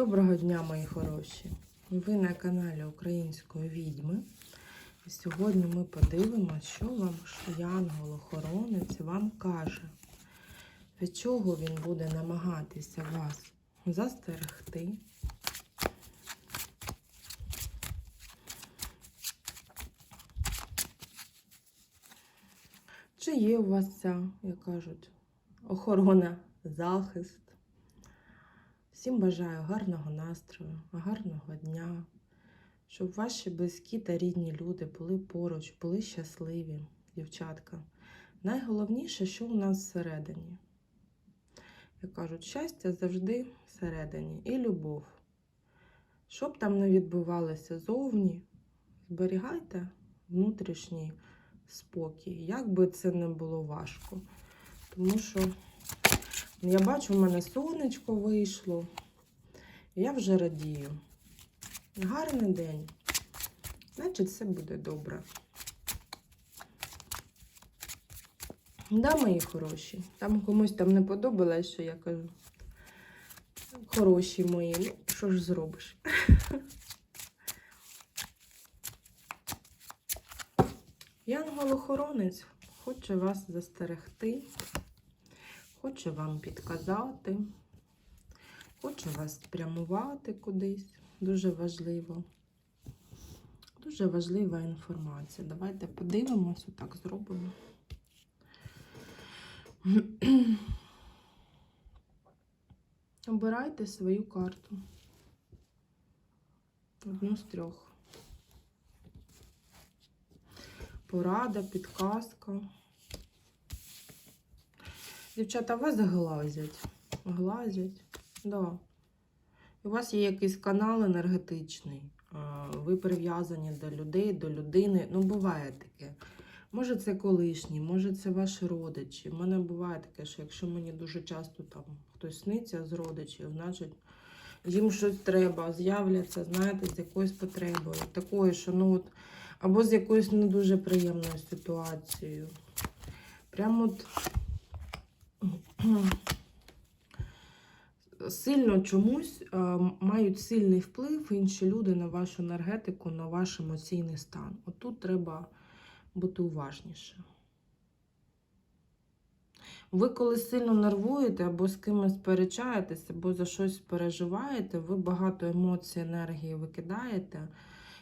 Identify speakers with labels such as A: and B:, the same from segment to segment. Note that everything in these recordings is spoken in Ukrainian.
A: Доброго дня, мої хороші! Ви на каналі Української відьми. І сьогодні ми подивимося, що вам Янгол-охоронець вам каже, від чого він буде намагатися вас застерегти. Чи є у вас ця, як кажуть, охорона, захист? Всім бажаю гарного настрою, гарного дня, щоб ваші близькі та рідні люди були поруч, були щасливі, дівчатка. Найголовніше, що у нас всередині. Як кажуть, щастя завжди всередині і любов. Що б там не відбувалося зовні, зберігайте внутрішній спокій, як би це не було важко. Тому що я бачу, в мене сонечко вийшло. Я вже радію. Гарний день. Значить, все буде добре. Да, мої хороші. Там комусь там не подобалось, що я кажу. Хороші мої, ну, що ж зробиш? Янгол-охоронець хоче вас застерегти. Хоче вам підказати, хоче вас спрямувати кудись. Дуже важливо. Дуже важлива інформація. Давайте подивимося, так зробимо. Обирайте свою карту. Одну з трьох. Порада, підказка. Дівчата, вас глазять. Глазять. Да. У вас є якийсь канал енергетичний. Ви прив'язані до людей, до людини. Ну, буває таке. Може, це колишні, може, це ваші родичі. У мене буває таке, що якщо мені дуже часто там хтось сниться з родичів, значить їм щось треба, з'являться, знаєте, з якоюсь потребою. Такою, що ну от, або з якоюсь не дуже приємною ситуацією. Прямо от сильно чомусь е, мають сильний вплив інші люди на вашу енергетику, на ваш емоційний стан. От тут треба бути уважніше. Ви коли сильно нервуєте, або з кимось сперечаєтесь, або за щось переживаєте, ви багато емоцій, енергії викидаєте,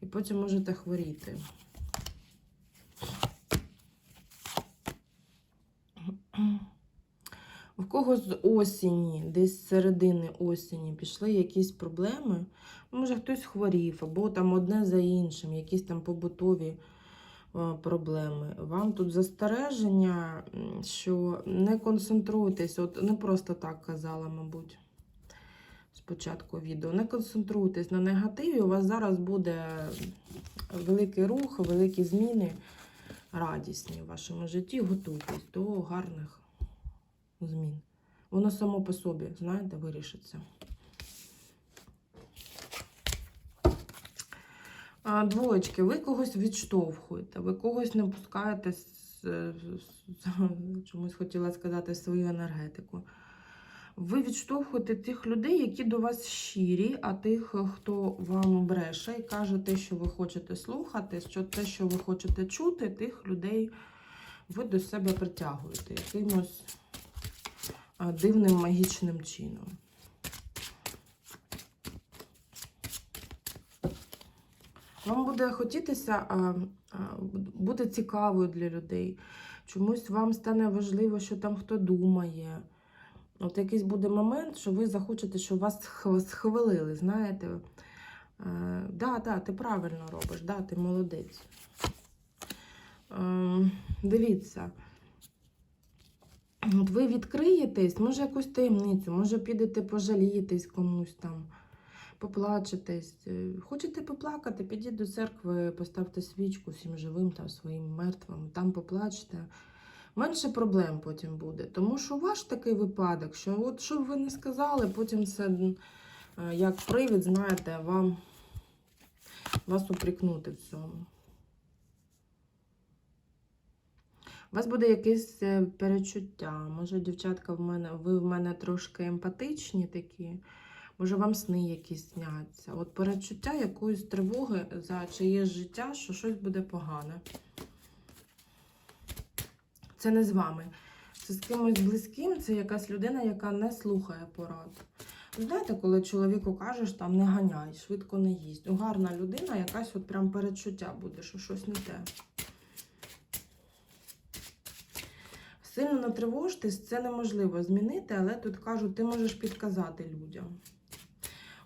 A: і потім можете хворіти. В когось з осені, десь з середини осені пішли якісь проблеми. Може, хтось хворів, або там одне за іншим, якісь там побутові е, проблеми. Вам тут застереження, що не концентруйтесь, от не просто так казала, мабуть, спочатку відео. Не концентруйтесь на негативі, у вас зараз буде великий рух, великі зміни, радісні в вашому житті. Готуйтесь до гарних змін. Воно само по собі, знаєте, вирішиться. Двоєчки, ви когось відштовхуєте, ви когось не пускаєте, з, з- з- чомусь хотіла сказати, свою енергетику. Ви відштовхуєте тих людей, які до вас щирі, а тих, хто вам бреше і каже те, що ви хочете слухати, що те, що ви хочете чути, тих людей ви до себе притягуєте якимось дивним магічним чином. Вам буде хотітися бути цікавою для людей. Чомусь вам стане важливо, що там хто думає. От якийсь буде момент, що ви захочете, щоб вас схвалили, знаєте. Е, да, да, ти правильно робиш, да, ти молодець. Е, дивіться. От ви відкриєтесь, може якусь таємницю, може підете пожалієтесь комусь там, поплачетесь. Е, Хочете поплакати, підіть до церкви, поставте свічку всім живим та своїм мертвим, там поплачте. Менше проблем потім буде. Тому що ваш такий випадок, що от що б ви не сказали, потім це е, як привід, знаєте, вам вас упрекнути в цьому. У вас буде якесь е, перечуття. Може, дівчатка, в мене, ви в мене трошки емпатичні такі. Може, вам сни якісь сняться. От передчуття якоїсь тривоги за чиєсь життя, що щось буде погане. Це не з вами. Це з кимось близьким, це якась людина, яка не слухає порад. Знаєте, коли чоловіку кажеш, там не ганяй, швидко не їсть. Ну, гарна людина, якась от прям передчуття буде, що щось не те. Сильно натривожтесь, це неможливо змінити, але тут кажуть, ти можеш підказати людям.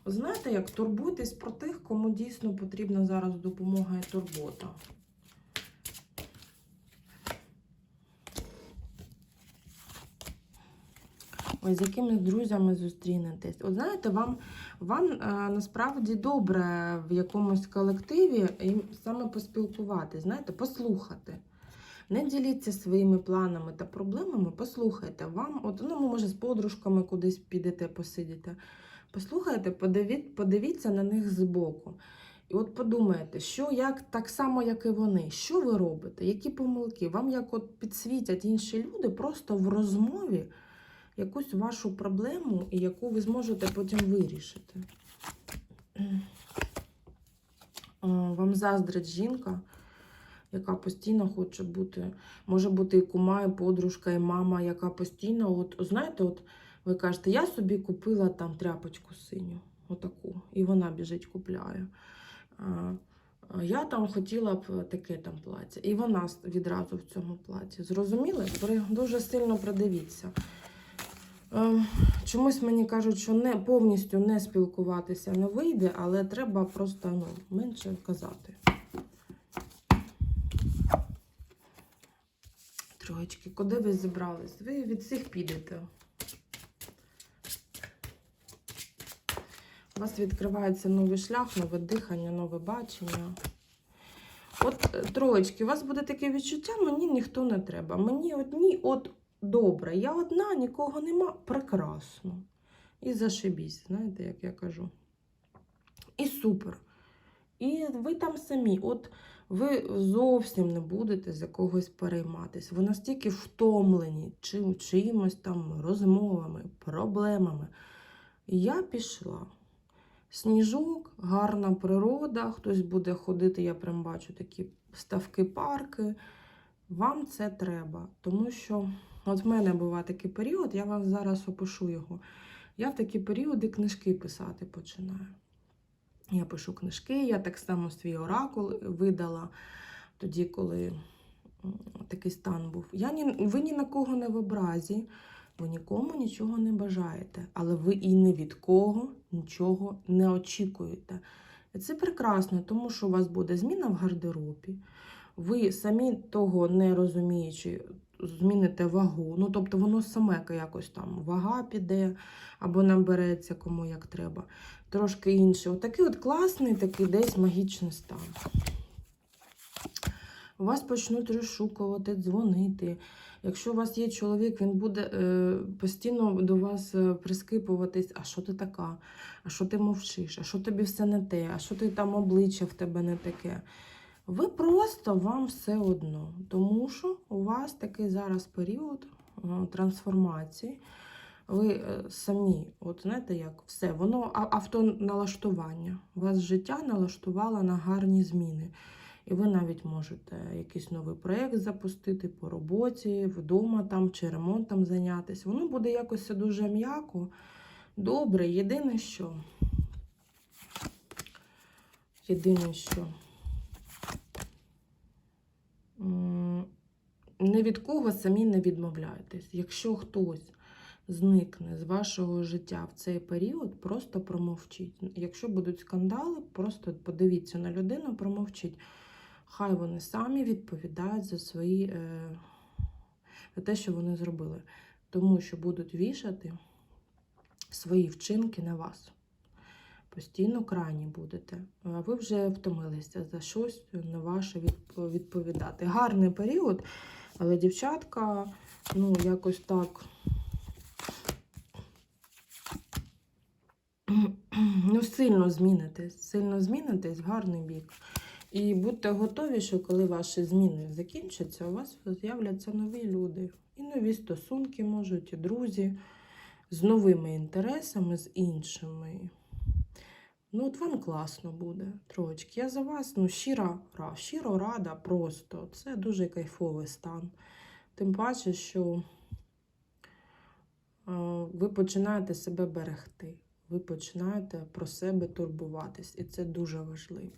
A: Знаєте, як турбуйтесь про тих, кому дійсно потрібна зараз допомога і турбота. Ось з якимись друзями зустрінетесь. От знаєте, вам, вам е, насправді добре в якомусь колективі і саме поспілкуватись, знаєте, послухати. Не діліться своїми планами та проблемами, послухайте. Вам, от, ну, може, з подружками кудись підете, посидіте. Послухайте, подивіть, подивіться на них збоку. І от подумайте, що як так само, як і вони, що ви робите, які помилки? Вам як от підсвітять інші люди просто в розмові якусь вашу проблему, і яку ви зможете потім вирішити. Вам заздрить жінка, яка постійно хоче бути, може бути і кума, і подружка, і мама, яка постійно, от знаєте, от ви кажете, я собі купила там тряпочку синю, отаку, і вона біжить, купляє. Я там хотіла б таке там плаття, і вона відразу в цьому платі. Зрозуміли? Дуже сильно придивіться. Чомусь мені кажуть, що не повністю не спілкуватися не вийде, але треба просто ну, менше казати. Троєчки, куди ви зібрались? Ви від всіх підете. У вас відкривається новий шлях, нове дихання, нове бачення. От е, троєчки, у вас буде таке відчуття, мені ніхто не треба. Мені одні, от добре, я одна, нікого нема, прекрасно. І зашибісь, знаєте, як я кажу. І супер. І ви там самі, от ви зовсім не будете за когось перейматись. Ви настільки втомлені чим, чимось там розмовами, проблемами. Я пішла. Сніжок, гарна природа, хтось буде ходити, я прям бачу такі ставки парки. Вам це треба, тому що от в мене буває такий період, я вам зараз опишу його. Я в такі періоди книжки писати починаю. Я пишу книжки, я так само свій оракул видала тоді, коли такий стан був. Я ні, ви ні на кого не в образі, ви нікому нічого не бажаєте, але ви і ні від кого нічого не очікуєте. І це прекрасно, тому що у вас буде зміна в гардеробі. Ви самі того не розуміючи, зміните вагу. Ну, тобто воно саме якось там вага піде або набереться кому як треба. Трошки інше. Отакий от класний, такий десь магічний стан. Вас почнуть розшукувати, дзвонити. Якщо у вас є чоловік, він буде е, постійно до вас е, прискипуватись, а що ти така? А що ти мовчиш? А що тобі все не те? А що ти там обличчя в тебе не таке? Ви просто вам все одно, тому що у вас такий зараз період е, трансформації. Ви е, самі, от знаєте, як все, воно автоналаштування. Вас життя налаштувало на гарні зміни. І ви навіть можете якийсь новий проєкт запустити по роботі, вдома там чи ремонтом зайнятися. Воно буде якось дуже м'яко, добре. Єдине що. Єдине що. М, Ні від кого самі не відмовляйтесь. Якщо хтось зникне з вашого життя в цей період, просто промовчіть. Якщо будуть скандали, просто подивіться на людину, промовчіть. Хай вони самі відповідають за свої е, за те, що вони зробили. Тому що будуть вішати свої вчинки на вас. Постійно крайні будете. А ви вже втомилися за щось не ваше відповідати. Гарний період, але дівчатка, ну, якось так. Ну, сильно змінитесь, сильно змінитесь гарний бік. І будьте готові, що коли ваші зміни закінчаться, у вас з'являться нові люди. І нові стосунки можуть, і друзі. з новими інтересами, з іншими. Ну, от вам класно буде, трошечки. Я за вас ну, щира, ра- щиро рада просто. Це дуже кайфовий стан. Тим паче, що е, ви починаєте себе берегти, ви починаєте про себе турбуватись, і це дуже важливо.